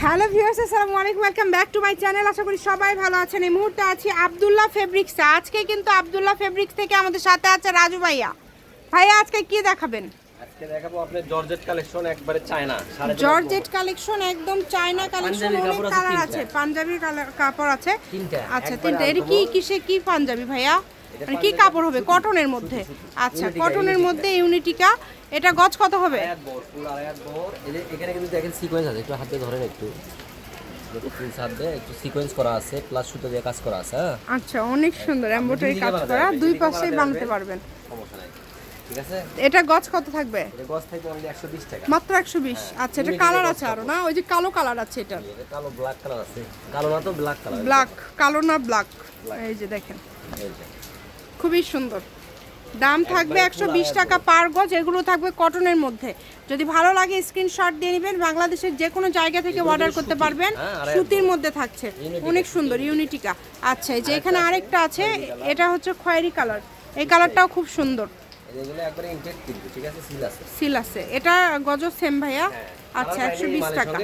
Hello viewers আসসালামু আলাইকুম welcome back to my channel. আশা করি সবাই ভালো আছেন। এই মুহূর্তে আছি আব্দুল্লাহ ফেব্রিক্সে আজকে কিন্তু আব্দুল্লাহ ফেব্রিক্স থেকে আমাদের সাথে আছে রাজু ভাইয়া। ভাইয়া আজকে কি দেখাবেন? আজকে দেখাবো আপনার জর্জেট কালেকশন একবারে চায়না জর্জেট কালেকশন একদম চায়না কালেকশন অনেক কালার আছে পাঞ্জাবি কালার- কাপড় আছে। তিনটা, আচ্ছা তিনটা। এটা কি কিসে কি পাঞ্জাবি ভাইয়া? মানে কি কাপড় হবে? কটনের মধ্যে? আচ্ছা কটনের মধ্যে ইউনিটিকা এটা গজ কত হবে? এখানে কিন্তু দেখেন সিকোয়েন্স আছে একটু হাতে ধরেন একটু। সিকোয়েন্স করা আছে প্লাস সুতো দিয়ে কাজ করা আছে হ্যাঁ? আচ্ছা অনেক সুন্দর এমব্রয়ডারি দিকে কাজ করা দুই পাশেই বানাতে পারবেন। সমস্যা নাই ঠিক আছে? এটা গজ কত থাকবে? এটা গজ থাকবে অনলি একশো বিশ টাকা। মাত্র একশো বিশ? হ্যাঁ, আচ্ছা এটা কালার আছে আরও না? ওই যে কালো কালার আছে এটা। এটা কালো ব্ল্যাক কালার আছে। কালো না তো ব্ল্যাক কালার। ব্ল্যাক কালো না ব্ল্যাক এই যে দেখেন। খুবই সুন্দর। দাম থাকবে একশো বিশ টাকা পার গজ এগুলো থাকবে কটনের মধ্যে। যদি ভালো লাগে স্ক্রিনশট দিয়ে নেবেন। বাংলাদেশের যে কোনো জায়গা থেকে অর্ডার করতে পারবেন। হ্যাঁ, সুতির মধ্যে থাকছে। অনেক সুন্দর ইউনিটিকা। আচ্ছা এই যে এখানে আরেকটা আছে। এটা হচ্ছে খয়েরি কালার এই কালারটাও খুব সুন্দর। সিল আছে? এটা গজ সেম ভাইয়া। আচ্ছা একশো বিশ টাকা।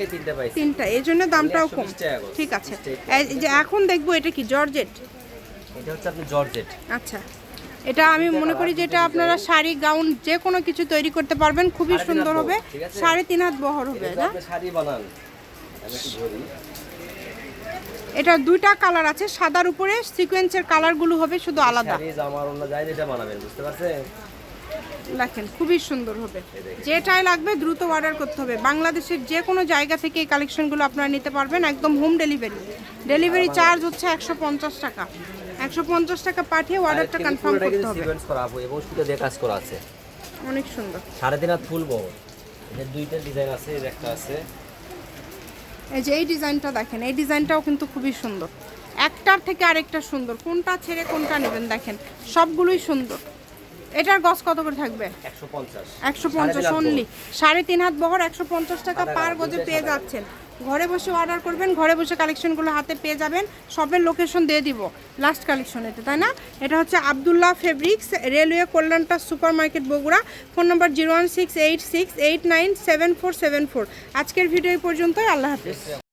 তিনটা এই জন্য দামটাও কম। 120 টাকা করে। ঠিক আছে। 120 টাকা। এই যে এখন দেখব এটা কি জর্জেট? এটা হচ্ছে আপনি জর্জেট। আচ্ছা। এটা আমি মনে করি যে এটা আপনারা শাড়ি গাউন যে কোনো কিছু তৈরি করতে পারবেন খুবই সুন্দর হবে? সাড়ে তিন হাত বহর হবে এটা না? শাড়ি বানান। এটা দুইটা কালার আছে সাদার উপরে সিকোয়েন্সের কালারগুলো হবে শুধু আলাদা। জামার অন্য যায় যেটা বানাবেন বুঝতে পারছেন? দেখেন খুবই সুন্দর হবে। যেটাই লাগবে দ্রুত অর্ডার করতে হবে। বাংলাদেশের যে কোনো জায়গা থেকে এই কালেকশনগুলো আপনারা নিতে পারবেন একদম হোম ডেলিভারি ডেলিভারি চার্জ হচ্ছে একশো পঞ্চাশ টাকা। একশো পঞ্চাশ টাকা পাঠিয়ে অর্ডারটা কনফার্ম করতে হবে। সিকোয়েন্স করা আপু এবং সুতো দিয়ে কাজ করা আছে। অনেক সুন্দর। সাড়ে তিন হাত ফুল বহর এর দুইটা ডিজাইন আছে এর একটা আছে। এই যে এই ডিজাইনটা দেখেন এই ডিজাইনটাও কিন্তু খুবই সুন্দর। একটার থেকে আরেকটা সুন্দর। কোনটা ছেড়ে কোনটা নেবেন দেখেন সবগুলোই সুন্দর। এটার গজ কত করে থাকবে? একশো পঞ্চাশ। অনলি সাড়ে তিন হাত বহর একশো পঞ্চাশ টাকা পার গজে পেয়ে যাচ্ছেন। ঘরে বসে অর্ডার করবেন, ঘরে বসে কালেকশনগুলো হাতে পেয়ে যাবেন, সবের লোকেশন দিয়ে দিব লাস্ট কালেকশন এটা তাই না? এটা হচ্ছে Abdullah fabrics railway কল্যাণটা supermarket Bogura. Phone number zero one six eight six eight nine seven four seven four আজকের ভিডিও এই পর্যন্তই, আল্লাহ হাফিজ।